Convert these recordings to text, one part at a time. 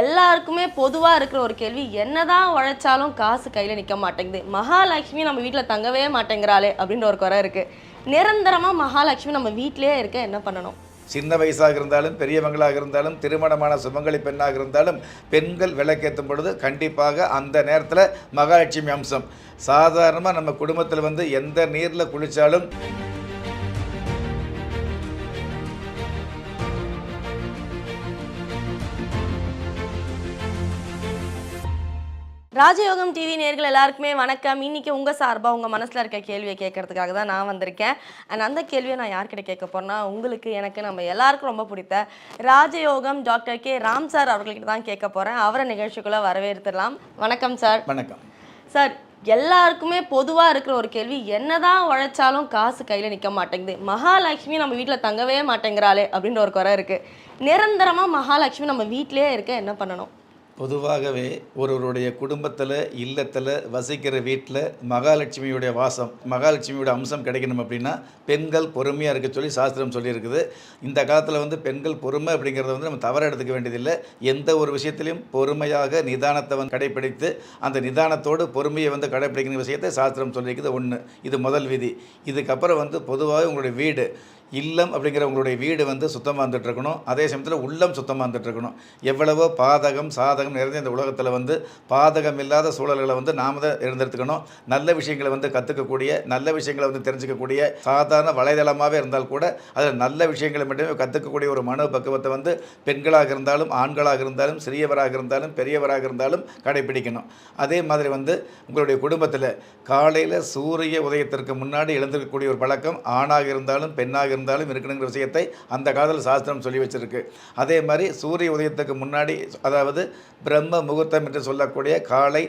எல்லாருக்குமே பொதுவாக இருக்கிற ஒரு கேள்வி என்னதான் உழைச்சாலும் காசு கையில் நிற்க மாட்டேங்குது. மகாலட்சுமி நம்ம வீட்டில் தங்கவே மாட்டேங்கிறாளே அப்படின்ற ஒரு குறை இருக்குது நிரந்தரமாக மகாலட்சுமி நம்ம வீட்டிலேயே இருக்க என்ன பண்ணணும்? சின்ன வயசாக இருந்தாலும் பெரியவங்களாக இருந்தாலும் திருமணமான சுமங்கலி பெண்ணாக இருந்தாலும் பெண்கள் விளக்கேற்றும் பொழுது கண்டிப்பாக அந்த நேரத்தில் மகாலட்சுமி அம்சம். சாதாரணமாக நம்ம குடும்பத்தில் வந்து எந்த நீரில் குளித்தாலும் ராஜயோகம் டிவி நேர்கள் எல்லாருக்குமே வணக்கம். இன்னைக்கு உங்கள் சார்பாக உங்கள் மனசில் இருக்க கேள்வியை கேட்கறதுக்காக தான் நான் வந்திருக்கேன். அண்ட் அந்த கேள்வியை நான் யார்கிட்ட கேட்க போறேன்னா உங்களுக்கு எனக்கு நம்ம எல்லாருக்கும் ரொம்ப பிடித்த ராஜயோகம் டாக்டர் கே. ராம் சார் அவர்கள்கிட்ட தான் கேட்க போகிறேன் அவரை நிகழ்ச்சிக்குள்ளே வரவேற்றுலாம் வணக்கம் சார். வணக்கம். சார் எல்லாருக்குமே பொதுவாக இருக்கிற ஒரு கேள்வி என்னதான் உழைச்சாலும் காசு கையில் நிற்க மாட்டேங்குது. மகாலட்சுமி நம்ம வீட்டில் தங்கவே மாட்டேங்கிறாளே அப்படின்ற ஒரு குறை இருக்குது நிரந்தரமாக மகாலட்சுமி நம்ம வீட்டிலேயே இருக்க என்ன பண்ணணும்? பொதுவாகவே ஒருவருடைய குடும்பத்தில் இல்லத்தில் வசிக்கிற வீட்டில் மகாலட்சுமியுடைய வாசம் மகாலட்சுமியோட அம்சம் கிடைக்கணும் அப்படின்னா பெண்கள் பொறுமையாக இருக்க சொல்லி சாஸ்திரம் சொல்லியிருக்குது. இந்த காலத்தில் வந்து பெண்கள் பொறுமை அப்படிங்கிறத வந்து நம்ம தவற எடுத்துக்க வேண்டியதில்லை. எந்த ஒரு விஷயத்திலையும் பொறுமையாக நிதானத்தை வந்து கடைப்பிடித்து அந்த நிதானத்தோடு பொறுமையை வந்து கடைப்பிடிக்கிற விஷயத்தை சாஸ்திரம் சொல்லியிருக்குது. ஒன்று இது முதல் விதி. இதுக்கப்புறம் வந்து பொதுவாக உங்களுடைய வீடு. இல்லம் அப்படிங்கிற உங்களுடைய வீடு வந்து சுத்தமாக இருந்துகிட்டு இருக்கணும் அதே சமயத்தில் உள்ளம் சுத்தமாக இருந்துட்டு இருக்கணும் எவ்வளவோ பாதகம் சாதகம் நிறைந்த இந்த உலகத்தில் வந்து பாதகம் இல்லாத சூழல்களை வந்து நாம தான் இருந்தெடுத்துக்கணும் நல்ல விஷயங்களை வந்து கற்றுக்கக்கூடிய நல்ல விஷயங்களை வந்து தெரிஞ்சுக்கக்கூடிய சாதாரண வலைதளமாகவே இருந்தால் கூட அதில் நல்ல விஷயங்களை மட்டுமே கற்றுக்கக்கூடிய ஒரு மன பக்குவத்தை வந்து பெண்களாக இருந்தாலும் ஆண்களாக இருந்தாலும் சிறியவராக இருந்தாலும் பெரியவராக இருந்தாலும் கடைபிடிக்கணும். அதே மாதிரி வந்து உங்களுடைய குடும்பத்தில் காலையில் சூரிய உதயத்திற்கு முன்னாடி எழுந்திருக்கக்கூடிய ஒரு பழக்கம் ஆணாக இருந்தாலும் பெண்ணாக இருந்தாலும் இருக்கணுங்கிற விஷயத்தை அந்த காலத்தில் சாஸ்திரம் சொல்லி வச்சிருக்கு. அதே மாதிரி சூரிய உதயத்துக்கு முன்னாடி அதாவது பிரம்ம முகூர்த்தம் என்று சொல்லக்கூடிய காலை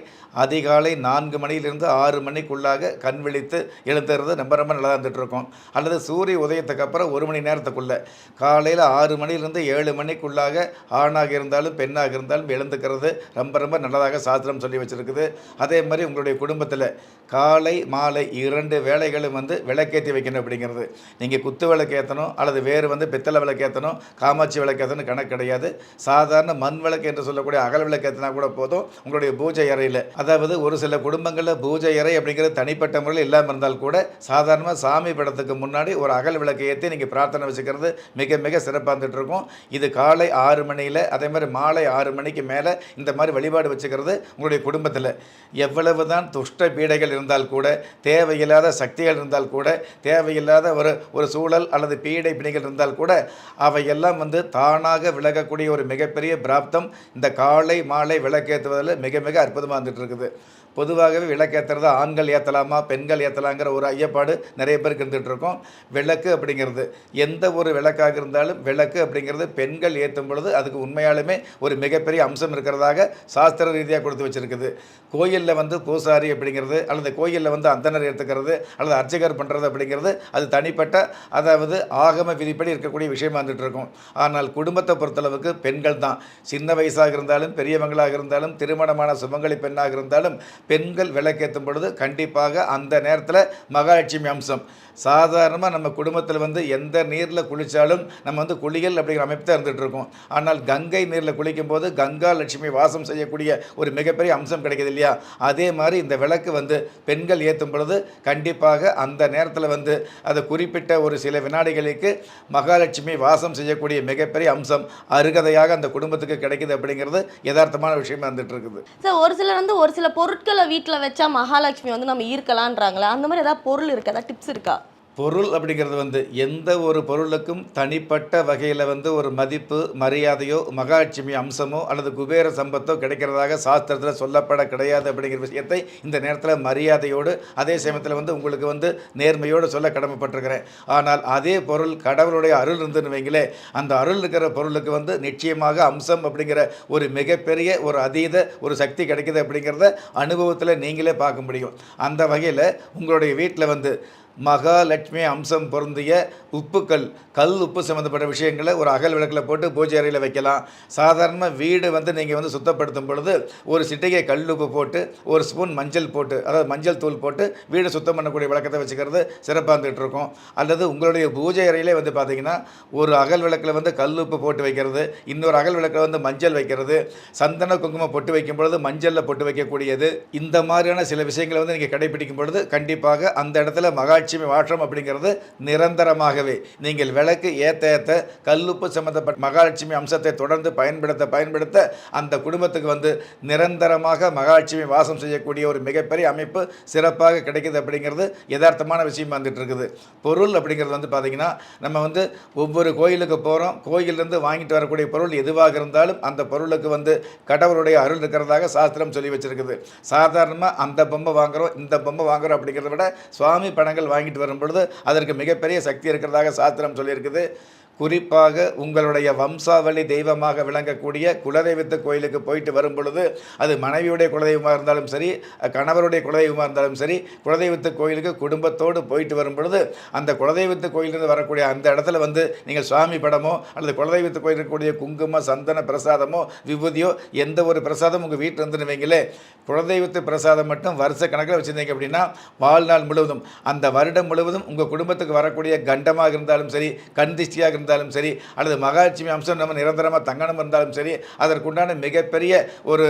அதிகாலை நான்கு மணியிலிருந்து ஆறு மணிக்குள்ளாக கண் விழித்து எழுந்துறது ரொம்ப ரொம்ப நல்லா இருந்துட்டு இருக்கும் அல்லது சூரிய உதயத்துக்கு அப்புறம் ஒரு மணி நேரத்துக்குள்ள. காலையில் ஆறு மணியிலிருந்து ஏழு மணிக்குள்ளாக ஆணாக இருந்தாலும் பெண்ணாக இருந்தாலும் எழுந்துக்கிறது ரொம்ப ரொம்ப நல்லதாக சாஸ்திரம் சொல்லி வச்சிருக்குது. அதே மாதிரி உங்களுடைய குடும்பத்தில் காலை மாலை இரண்டு வேலைகளும் வந்து விளக்கேற்றி வைக்கணும் அப்படிங்கிறது. நீங்கள் குத்து விளக்கு ஏற்றணும் அல்லது வேறு வந்து பித்தளை விளக்கு ஏற்றணும் காமாட்சி விளக்கு ஏற்றணும் கணக்கு கிடையாது. சாதாரண மண் விளக்கு என்று சொல்லக்கூடிய அகல் விளக்கு ஏற்றினா கூட போதும். உங்களுடைய பூஜை அறையில். அதாவது ஒரு சில குடும்பங்களில் பூஜை அறை அப்படிங்கிறது தனிப்பட்ட முறையில் இல்லாமல் இருந்தால் கூட சாதாரணமாக சாமி படத்துக்கு முன்னாடி ஒரு அகல் விளக்கு ஏற்றி நீங்கள் பிரார்த்தனை வச்சுக்கிறது மிக மிக சிறப்பாக இருந்துட்டு இருக்கும். இது காலை ஆறு மணியில் அதே மாதிரி மாலை ஆறு மணிக்கு மேலே இந்த மாதிரி வழிபாடு வச்சுக்கிறது உங்களுடைய குடும்பத்தில். எவ்வளவு தான் துஷ்ட பீடைகள் இருந்தால் கூட தேவையில்லாத சக்திகள் இருந்தால் கூட தேவையில்லாத ஒரு ஒரு சூழல் அல்லது பீடை பிணிகள் இருந்தால் கூட அவையெல்லாம் வந்து தானாக விலகக்கூடிய ஒரு மிகப்பெரிய பிராப்தம். இந்த காலை மாலை விளக்கேற்றுவதில் மிக மிக அற்புதமாக வந்துட்டு இருக்குது பொதுவாகவே விளக்கேற்றுறது ஆண்கள் ஏற்றலாமா பெண்கள் ஏற்றலாங்கிற ஒரு ஐயப்பாடு நிறைய பேருக்கு இருந்துகிட்டு இருக்கோம் விளக்கு அப்படிங்கிறது எந்த ஒரு விளக்காக இருந்தாலும் விளக்கு அப்படிங்கிறது பெண்கள் ஏற்றும் பொழுது அதுக்கு உண்மையாலுமே ஒரு மிகப்பெரிய அம்சம் இருக்கிறதாக சாஸ்திர ரீதியாக கொடுத்து வச்சுருக்குது. கோயிலில் வந்து பூசாரி அப்படிங்கிறது அல்லது கோயிலில் வந்து அந்தனர் ஏற்றுக்கிறது அல்லது அர்ச்சகர் பண்ணுறது அப்படிங்கிறது அது தனிப்பட்ட அதை அதாவது ஆகம விதிப்படி இருக்கக்கூடிய விஷயமா வந்துட்டு இருக்கும். ஆனால் குடும்பத்தை பொறுத்தளவுக்கு பெண்கள் தான். சின்ன வயசாக இருந்தாலும் பெரியவங்களாக இருந்தாலும் திருமணமான சுமங்கலி பெண்ணாக இருந்தாலும் பெண்கள் விளக்கேற்றும் பொழுது கண்டிப்பாக அந்த நேரத்தில் மகாலட்சுமி அம்சம். சாதாரணமாக நம்ம குடும்பத்தில் வந்து எந்த நீரில் குளித்தாலும் நம்ம வந்து குளியல் அப்படிங்கிற அமைப்பு தான் இருந்துகிட்ருக்கோம் ஆனால் கங்கை நீரில் குளிக்கும் போது கங்கா லட்சுமி வாசம் செய்யக்கூடிய ஒரு மிகப்பெரிய அம்சம் கிடைக்கிது இல்லையா? அதே மாதிரி இந்த விளக்கு வந்து பெண்கள் ஏற்றும் பொழுது கண்டிப்பாக அந்த நேரத்தில் வந்து அதை குறிப்பிட்ட ஒரு சில வினாடிகளுக்கு மகாலட்சுமி வாசம் செய்யக்கூடிய மிகப்பெரிய அம்சம் அருகதையாக அந்த குடும்பத்துக்கு கிடைக்குது அப்படிங்கிறது யதார்த்தமான விஷயமா இருந்துட்டு இருக்குது. சார் ஒரு சிலர் வந்து ஒரு சில பொருட்களை வீட்டில் வச்சா மகாலட்சுமி வந்து நம்ம ஈர்க்கலான்றாங்களே அந்த மாதிரி ஏதாவது பொருள் இருக்கா? ஏதாவது டிப்ஸ் இருக்கா? பொருள் அப்படிங்கிறது வந்து எந்த ஒரு பொருளுக்கும் தனிப்பட்ட வகையில் வந்து ஒரு மதிப்பு மரியாதையோ மகாலட்சுமி அம்சமோ அல்லது குபேர சம்பத்தோ கிடைக்கிறதாக சாஸ்திரத்தில் சொல்லப்பட கிடையாது அப்படிங்கிற விஷயத்தை இந்த நேரத்தில் மரியாதையோடு அதே சமயத்தில் வந்து உங்களுக்கு வந்து நேர்மையோடு சொல்ல கடமைப்பட்டிருக்கிறேன். ஆனால் அதே பொருள் கடவுளுடைய அருள் இருந்துன்னு வைங்களே அந்த அருள் இருக்கிற பொருளுக்கு வந்து நிச்சயமாக அம்சம் அப்படிங்கிற ஒரு மிகப்பெரிய ஒரு அதீத ஒரு சக்தி கிடைக்கிது அப்படிங்கிறத அனுபவத்தில் நீங்களே பார்க்க முடியும். அந்த வகையில் உங்களுடைய வீட்டில் வந்து மகாலட்சுமி அம்சம் பொருந்திய உப்புக்கள் கல் உப்பு சம்மந்தப்பட்ட விஷயங்களை ஒரு அகல் விளக்கில் போட்டு பூஜை அறையில் வைக்கலாம். சாதாரண வீடு வந்து நீங்கள் வந்து சுத்தப்படுத்தும் பொழுது ஒரு சிட்டிகை கல் உப்பு போட்டு ஒரு ஸ்பூன் மஞ்சள் போட்டு அதாவது மஞ்சள் தூள் போட்டு வீடு சுத்தம் பண்ணக்கூடிய விளக்கத்தை வச்சுக்கிறது சிறப்பாக இருந்துகிட்டு இருக்கும். அல்லது உங்களுடைய பூஜை அறையிலே வந்து பார்த்தீங்கன்னா ஒரு அகல் விளக்கில் வந்து கல் உப்பு போட்டு வைக்கிறது இன்னொரு அகல் விளக்கில் வந்து மஞ்சள் வைக்கிறது சந்தன குங்குமம் பொட்டு வைக்கும் பொழுது மஞ்சளில் பொட்டு வைக்கக்கூடியது. இந்த மாதிரியான சில விஷயங்களை வந்து நீங்கள் கடைபிடிக்கும் பொழுது கண்டிப்பாக அந்த இடத்துல லட்சுமி மாற்றம் அப்படிங்கிறது நிரந்தரமாகவே. நீங்கள் விளக்கு ஏற்ற ஏற்ற கல்லுப்பு சம்மந்தப்பட்ட மகாலட்சுமி அம்சத்தை தொடர்ந்து பயன்படுத்த பயன்படுத்த அந்த குடும்பத்துக்கு வந்து நிரந்தரமாக மகாலட்சுமி வாசம் செய்யக்கூடிய ஒரு மிகப்பெரிய அமைப்பு சிறப்பாக கிடைக்குது அப்படிங்கிறது யதார்த்தமான விஷயம் வந்துட்டு இருக்குது பொருள் அப்படிங்கிறது வந்து பார்த்திங்கன்னா நம்ம வந்து ஒவ்வொரு கோயிலுக்கு போகிறோம் கோயிலிருந்து வாங்கிட்டு வரக்கூடிய பொருள் எதுவாக இருந்தாலும் அந்த பொருளுக்கு வந்து கடவுளுடைய அருள் இருக்கிறதாக சாஸ்திரம் சொல்லி வச்சிருக்குது. சாதாரணமாக அந்த பொம்மை வாங்குறோம் இந்த பொம்மை வாங்குறோம் அப்படிங்கிறத விட சுவாமி படங்கள் வாங்கி வாங்கிட்டு வரும் பொழுது அதற்கு மிகப்பெரிய சக்தி இருக்கிறதாக சாஸ்திரம் சொல்லியிருக்குது. குறிப்பாக உங்களுடைய வம்சாவளி தெய்வமாக விளங்கக்கூடிய குலதெய்வத்து கோயிலுக்கு போயிட்டு வரும் பொழுது அது மனைவியுடைய குலதெய்வமாக இருந்தாலும் சரி கணவருடைய குலதெய்வமாக இருந்தாலும் சரி குலதெய்வத்து கோயிலுக்கு குடும்பத்தோடு போயிட்டு வரும் பொழுது அந்த குலதெய்வத்து கோயிலிருந்து வரக்கூடிய அந்த இடத்துல வந்து நீங்கள் சுவாமி படமோ அல்லது குலதெய்வத்து கோயில் இருக்கக்கூடிய குங்கும சந்தன பிரசாதமோ விபூதியோ எந்த ஒரு பிரசாதம் உங்கள் வீட்டில் இருந்துன்னு வைங்களே குலதெய்வத்து பிரசாதம் மட்டும் வருஷ கணக்கில் வச்சுருந்தீங்க அப்படின்னா வாழ்நாள் முழுவதும் அந்த வருடம் முழுவதும் உங்கள் குடும்பத்துக்கு வரக்கூடிய கண்டமாக இருந்தாலும் சரி கண் திஷ்டியாக இருந்தாலும் இருந்தாலும் சரி அல்லது மகாலட்சுமி அம்சம் நம்ம நிரந்தரமாக தங்கணும் இருந்தாலும் சரி அதற்குண்டான மிகப்பெரிய ஒரு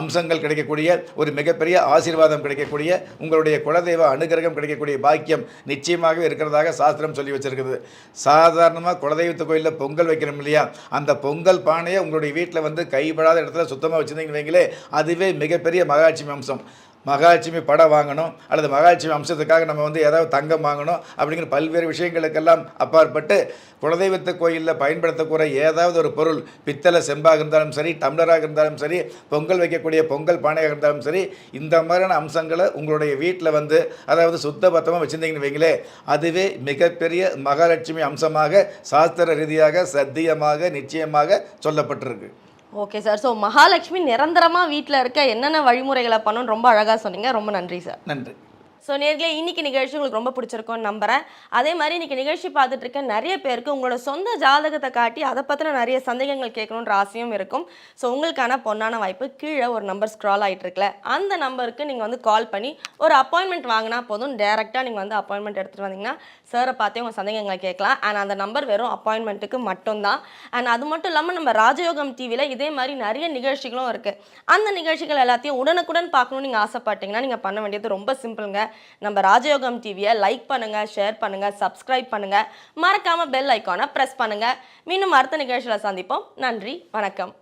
அம்சங்கள் கிடைக்கக்கூடிய ஒரு மிகப்பெரிய ஆசீர்வாதம் கிடைக்கக்கூடிய உங்களுடைய குலதெய்வ அனுகிரகம் கிடைக்கக்கூடிய பாக்கியம் நிச்சயமாகவே இருக்கிறதாக சாஸ்திரம் சொல்லி வச்சிருக்குது. சாதாரணமாக குலதெய்வத்து கோயிலில் பொங்கல் வைக்கிறோம் இல்லையா? அந்த பொங்கல் பானையை உங்களுடைய வீட்டில் வந்து கைப்படாத இடத்துல சுத்தமாக வச்சுருந்தீங்கன்னு வைங்களே அதுவே மிகப்பெரிய மகாலட்சுமி அம்சம். மகாலட்சுமி படம் வாங்கணும் அல்லது மகாலட்சுமி அம்சத்துக்காக நம்ம வந்து ஏதாவது தங்கம் வாங்கணும் அப்படிங்கிற பல்வேறு விஷயங்களுக்கெல்லாம் அப்பாற்பட்டு குலதெய்வத்து கோயிலில் பயன்படுத்தக்கூடிய ஏதாவது ஒரு பொருள் பித்தளை செம்பாக இருந்தாலும் சரி டம்ளராக இருந்தாலும் சரி பொங்கல் வைக்கக்கூடிய பொங்கல் பானையாக இருந்தாலும் சரி இந்த மாதிரியான அம்சங்களை உங்களுடைய வீட்டில் வந்து அதாவது சுத்த பத்தமாக வச்சுருந்தீங்கன்னு வைங்களே அதுவே மிகப்பெரிய மகாலட்சுமி அம்சமாக சாஸ்திர ரீதியாக சத்தியமாக நிச்சயமாக சொல்லப்பட்டிருக்கு. ஓகே சார் ஸோ மகாலட்சுமி நிரந்தரமாக வீட்டில் இருக்க என்னென்ன வழிமுறைகளை பண்ணணும்னு ரொம்ப அழகாக சொன்னீங்க. ரொம்ப நன்றி சார் நன்றி. ஸோ நேர்களே இன்னைக்கு நிகழ்ச்சி உங்களுக்கு ரொம்ப பிடிச்சிருக்கும்னு நம்புறேன். அதே மாதிரி இன்னைக்கு நிகழ்ச்சி பார்த்துட்டு இருக்க நிறைய பேருக்கு உங்களோட சொந்த ஜாதகத்தை காட்டி அதை பற்றின நிறைய சந்தேகங்கள் கேட்கணுன்ற ஆசையும் இருக்கும். ஸோ உங்களுக்கான பொண்ணான வாய்ப்பு கீழே ஒரு நம்பர் ஸ்க்ரால் ஆகிட்டு இருக்குல்ல அந்த நம்பருக்கு நீங்கள் வந்து கால் பண்ணி ஒரு அப்பாயின்மெண்ட் வாங்கினா போதும். டேரெக்டாக நீங்கள் வந்து அப்பாயின்மெண்ட் எடுத்துகிட்டு வந்தீங்கன்னா சாரை பார்த்தே உங்கள் சந்தேகங்களை கேட்கலாம். அண்ட் அந்த நம்பர் வெறும் அப்பாயின்மெண்ட்டுக்கு மட்டும்தான். அண்ட் அது மட்டும் இல்லாமல் நம்ம ராஜயோகம் டிவியில் இதே மாதிரி நிறைய நிகழ்ச்சிகளும் இருக்குது அந்த நிகழ்ச்சிகள் எல்லாத்தையும் உடனுக்குடன் பார்க்கணும்னு நீங்கள் ஆசைப்பட்டீங்கன்னா நீங்கள் பண்ண வேண்டியது ரொம்ப சிம்பிளுங்க நம்ம ராஜயோகம் டிவியை லைக் பண்ணுங்கள் ஷேர் பண்ணுங்கள் சப்ஸ்கிரைப் பண்ணுங்கள் மறக்காமல் பெல் ஐக்கானை ப்ரெஸ் பண்ணுங்கள் மீண்டும் அடுத்த நிகழ்ச்சியில் சந்திப்போம். நன்றி வணக்கம்.